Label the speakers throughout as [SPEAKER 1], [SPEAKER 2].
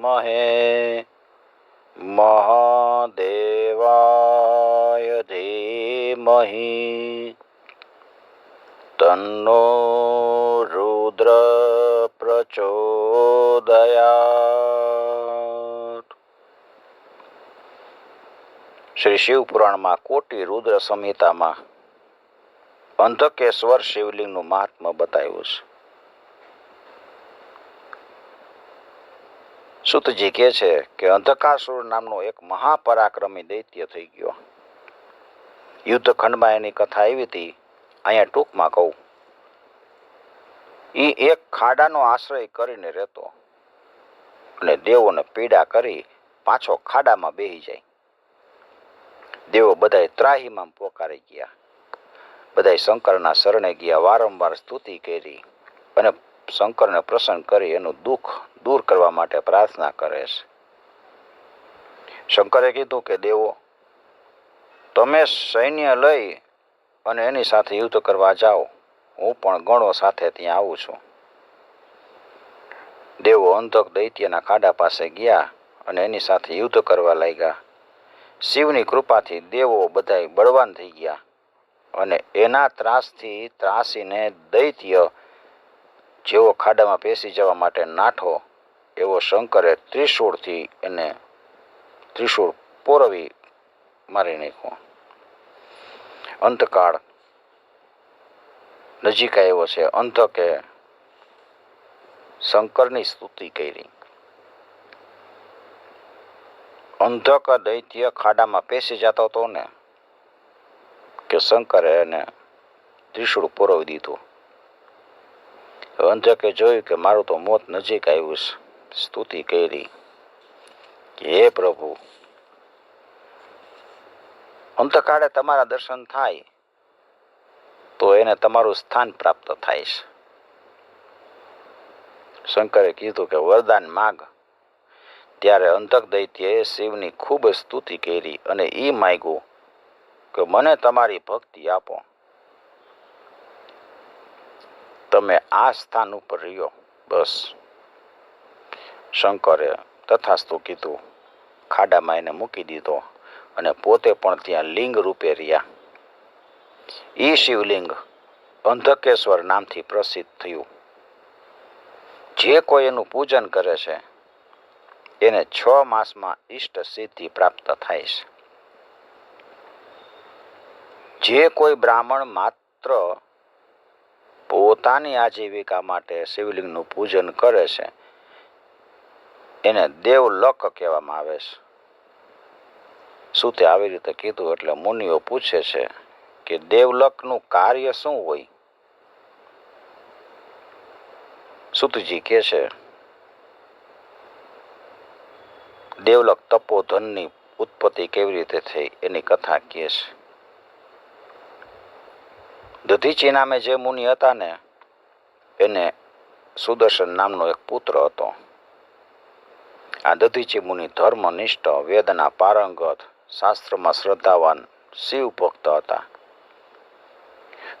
[SPEAKER 1] વિદ્મહે મહાદેવાય ધીમહિ તન્નો રુદ્ર પ્રચોદયાત શ્રી શિવપુરાણમાં કોટી રુદ્ર સંહિતામાં અંધકેશ્વર શિવલિંગનું મહાત્મા બતાવ્યું છે। સુતજી કહે છે કે અંધકાસુર નામનો એક મહાપરાક્રમી દૈત્ય થઈ ગયો. યુદ્ધખંડમાં એની કથા આવી હતી, અહીંયા ટૂંકમાં કહું. એ એક ખાડાનો આશ્રય કરીને રહેતો અને દેવોને પીડા કરી પાછો ખાડામાં બેહી જાય. દેવો બધાય ત્રાહીમાં પોકારી ગયા. બધાય શંકરના શરણે ગયા, વારંવાર સ્તુતિ કરી અને શંકરને પ્રસન્ન કરી એનું દુઃખ દૂર કરવા માટે પ્રાર્થના કરે છે. શંકરે કીધું કે, દેવો, તમે સૈન્ય લઈ અને એની સાથે યુદ્ધ કરવા જાઓ. હું પણ ગણો સાથે ત્યાં આવું છું. દેવો અંધક દૈત્યના ખાડા પાસે ગયા અને એની સાથે યુદ્ધ કરવા લાગ્યા. શિવની કૃપાથી દેવો બધા બળવાન થઈ ગયા અને એના ત્રાસથી ત્રાસીને દૈત્ય જેવો ખાડામાં પેસી જવા માટે નાઠો, એવો શંકરે ત્રિશૂળથી એને ત્રિશૂળ પોરવી મારી નાખ્યો. અંતકાળ નજીક આવ્યો છે. અંતકે શંકરની સ્તુતિ કરી. અંધક દૈત્ય ખાડામાં પેસી જતો હતો ને, કે શંકરે એને ત્રિશૂળ પોરવી દીધું. અંધકે જોયું કે મારું તો મોત નજીક આવ્યું છે સ્તુતિ કરી હે પ્રભુ, અંતકાળે તમારા દર્શન થાય તો એને તમારું સ્થાન પ્રાપ્ત થાય છે શંકરે કીધું કે, વરદાન માગ. ત્યારે અંતક દૈત્યએ શિવની ખૂબ સ્તુતિ કરી અને એ માગ્યું કે, મને તમારી ભક્તિ આપો. તમે આ સ્થાન ઉપર રહ્યો. બસ. શંકરે તથાસ્તુ કીધું. ખાડામાં એને મૂકી દીધો અને પોતે પણ ત્યાં લિંગ રૂપે રહ્યા. એ શિવલિંગ અંધકેશ્વર નામથી પ્રસિદ્ધ થયું. જે કોઈ એનું પૂજન કરે છે, એને છ માસમાં ઈષ્ટ સિદ્ધિ પ્રાપ્ત થાય છે. જે કોઈ બ્રાહ્મણ માત્ર પોતાની આજીવિકા માટે શિવલિંગનું પૂજન કરે છે. એને દેવલક કહેવામાં આવે છે. શું તે આવી રીતે કીધું? એટલે મુનિઓ પૂછે છે કે દેવલકનું કાર્ય શું હોય? સુતજી કહે છે, દેવલક તપોધનની ઉત્પત્તિ કેવી રીતે થઈ એની કથા કહે છે. દધીચી નામે જે મુનિ હતા ને એને સુદર્શન નામનો એક પુત્ર હતો. આ દધીચી મુનિ ધર્મનિષ્ઠ, વેદના પારંગત, શાસ્ત્રમાં શ્રદ્ધાવાન શિવ ભક્ત હતા.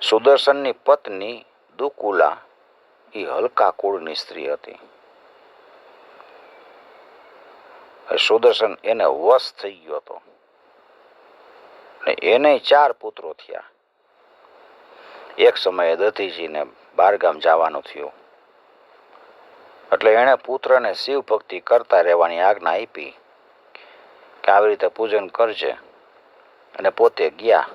[SPEAKER 1] સુદર્શનની પત્ની દુકુલા એ હલકા કુળની સ્ત્રી હતી. સુદર્શન એને વશ થઈ ગયો હતો. એને ચાર પુત્રો થયા. એક સમયે દધીજીને બારગામ જવાનું થયું. એટલે એણે પુત્રને શિવ ભક્તિ કરતા રહેવાની આજ્ઞા આપી કે આવી રીતે પૂજન કરજે. અને પોતે ગયા.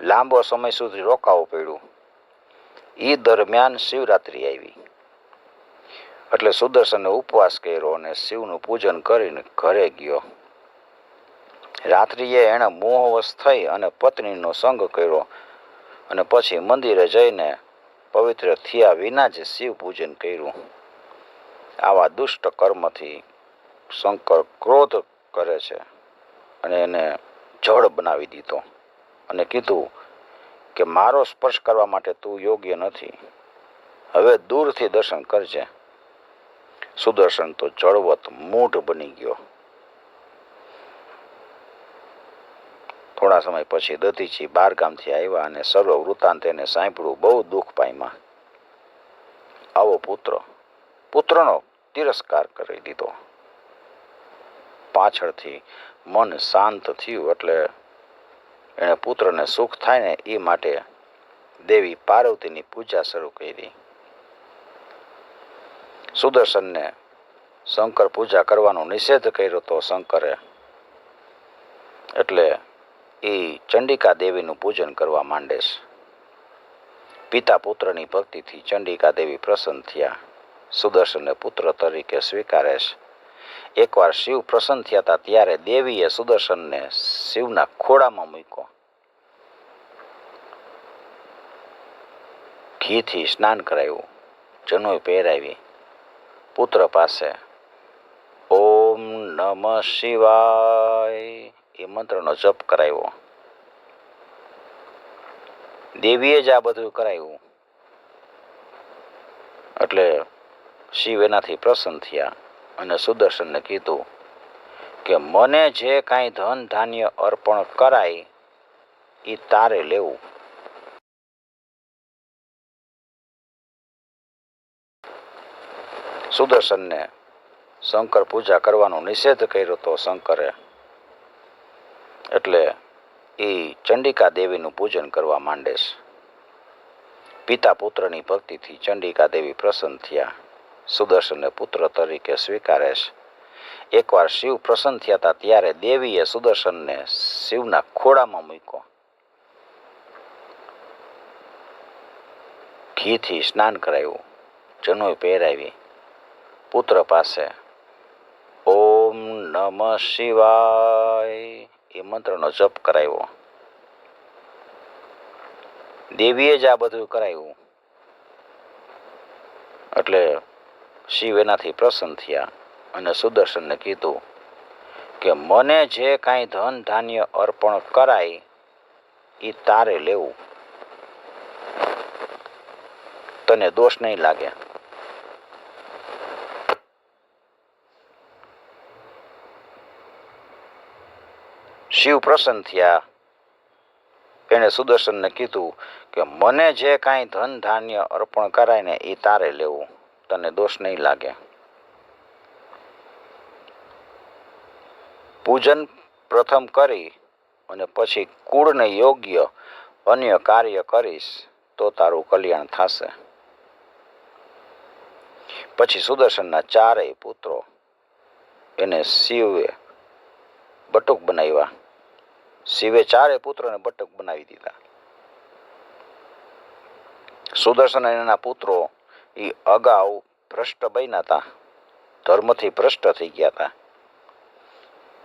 [SPEAKER 1] લાંબો સમય સુધી રોકાવું પડ્યું. એ દરમિયાન શિવરાત્રિ આવી. એટલે સુદર્શને ઉપવાસ કર્યો અને શિવનું પૂજન કરીને ઘરે ગયો. રાત્રિએ એણે મોહવશ થઈ અને પત્નીનો સંગ કર્યો. અને પછી મંદિરે જઈને પવિત્ર થયા વિના જ શિવ પૂજન કર્યું. આવા દુષ્ટ કર્મથી શંકર ક્રોધ કરે છે અને એને જળ બનાવી દીધો અને કીધું કે મારો સ્પર્શ કરવા માટે તું યોગ્ય નથી. હવે દૂરથી દર્શન કરજે. સુદર્શન તો જળવત મૂઢ બની ગયો. થોડા સમય પછી દધીચી બારગામથી આવ્યા અને સર્વ વૃત્તાંત એને સાંભળ્યું, બહુ દુઃખ પામ્યા. આવો પુત્ર, પુત્રનો તિરસ્કાર કરી દીધો. પાછળથી મન શાંત થયું એટલે એણે પુત્રને સુખ થાય ને એ માટે દેવી પાર્વતીની પૂજા શરૂ કરી. સુદર્શનને શંકર પૂજા કરવાનો નિષેધ કર્યો તો શંકરે એટલે એ ચંડિકા દેવીનું પૂજન કરવા માંડેશ. પિતા પુત્રની ભક્તિથી ચંડિકા દેવી પ્રસન્ન થયા. સુદર્શનને પુત્ર તરીકે સ્વીકારે છે. એકવાર શિવ પ્રસન્ન થયા હતા ત્યારે દેવીએ સુદર્શનને શિવના ખોળામાં મૂક્યો. ઘીથી સ્નાન કરાવ્યું જનોઈ પહેરાવી. પુત્ર પાસે, ઓમ નમ શિવાય એ મંત્રનો જપ કરાવ્યો. દેવીએ જ આ બધું કરાવ્યું. એટલે શિવ એનાથી પ્રસન્ન થયા અને સુદર્શનને કીધું કે મને જે કાંઈ ધન ધાન્ય અર્પણ કરાય એ તારે લેવું. સુદર્શનને શંકર પૂજા કરવાનો નિષેધ કર્યો તો શંકરે એટલે એ ચંડિકા દેવીનું પૂજન કરવા માંડે છે. પિતા પુત્રની ભક્તિથી ચંડિકા દેવી પ્રસન્ન થયા. સુદર્શનને પુત્ર તરીકે સ્વીકારે છે. એકવાર શિવ પ્રસન્ન થયા હતા ત્યારે દેવીએ સુદર્શનને શિવના ખોળામાં મૂક્યો. ઘીથી સ્નાન કરાવ્યું જનોઈ પહેરાવી. પુત્ર પાસે, ઓમ નમ શિવાય એ મંત્રનો જપ કરાવ્યો. દેવીએ જ આ બધું કરાવ્યું. એટલે શિવ એનાથી પ્રસન્ન થયા અને સુદર્શનને કીધું કે મને જે કાંઈ ધન ધાન્ય અર્પણ કરાય એ તારે લેવું. તને દોષ નહીં લાગે. શિવ પ્રસન્ન થયા. એણે સુદર્શનને કીધું કે મને જે કાંઈ ધન ધાન્ય અર્પણ કરાય ને એ તારે લેવું. તને દોષ નહીં લાગે. પૂજન પ્રથમ કરી અને પછી કુળને યોગ્ય અન્ય કાર્ય કરીશ તો તારું કલ્યાણ થશે. પછી સુદર્શનના ચારેય પુત્રો એને શિવે બટુક બનાવ્યા. શિવે ચારે પુત્રોને બટક બનાવી દીધા. સુદર્શન અને એના પુત્રો એ અગાઉ ભ્રષ્ટ બન્યા હતા. ધર્મથી ભ્રષ્ટ થઈ ગયા હતા.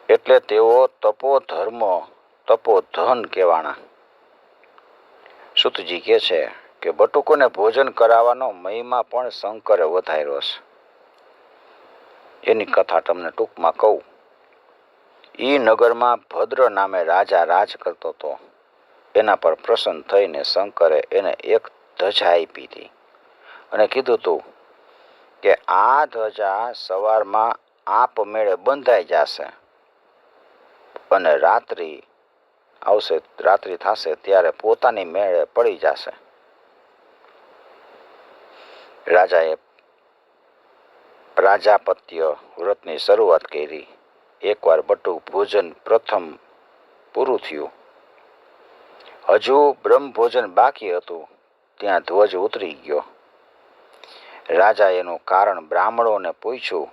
[SPEAKER 1] એટલે તેઓ તપો ધર્મ તપો ધન કહેવાના. સુતજી કહે છે કે બટુકોને ભોજન કરાવવાનો મહિમા પણ શંકરે વધાર્યો છે એની કથા તમને ટૂંકમાં કહું. ઈ નગરમાં ભદ્ર નામે રાજા રાજ કરતો હતો. એના પર પ્રસન્ન થઈને શંકરે એને એક ધજા આપી હતી. અને કીધું હતું કે આ ધજા સવારમાં આપમેળે બંધાઈ જશે. અને રાત્રિ આવશે, રાત્રિ થશે ત્યારે પોતાની મેળે પડી જશે. રાજાએ રાજાપત્ય વ્રતની શરૂઆત કરી. એકવાર બટુક ભોજન પ્રથમ પૂરું થયું. હજુ બ્રહ્મ ભોજન બાકી હતું, ત્યાં ધ્વજ ઉતરી ગયો. રાજા એનું કારણ બ્રાહ્મણોને પૂછ્યું.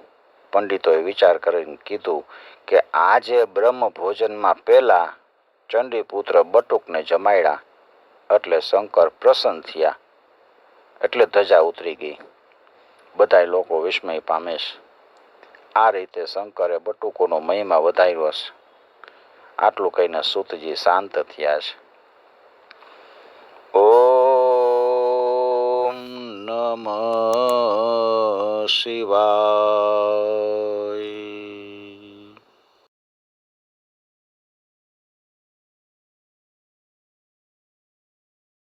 [SPEAKER 1] પંડિતોએ વિચાર કરીને કીધું કે આજે બ્રહ્મ ભોજનમાં પહેલાં ચંડીપુત્ર બટુકને જમાડ્યા, એટલે શંકર પ્રસન્ન થયા, એટલે ધજા ઉતરી ગઈ. બધાય લોકો વિસ્મય પામે છે આ રીતે શંકરે બટુકોનો મહિમા વધાર્યો છે આટલું કહીને સુતજી શાંત થયા છે. ઓમ નમ શિવાય.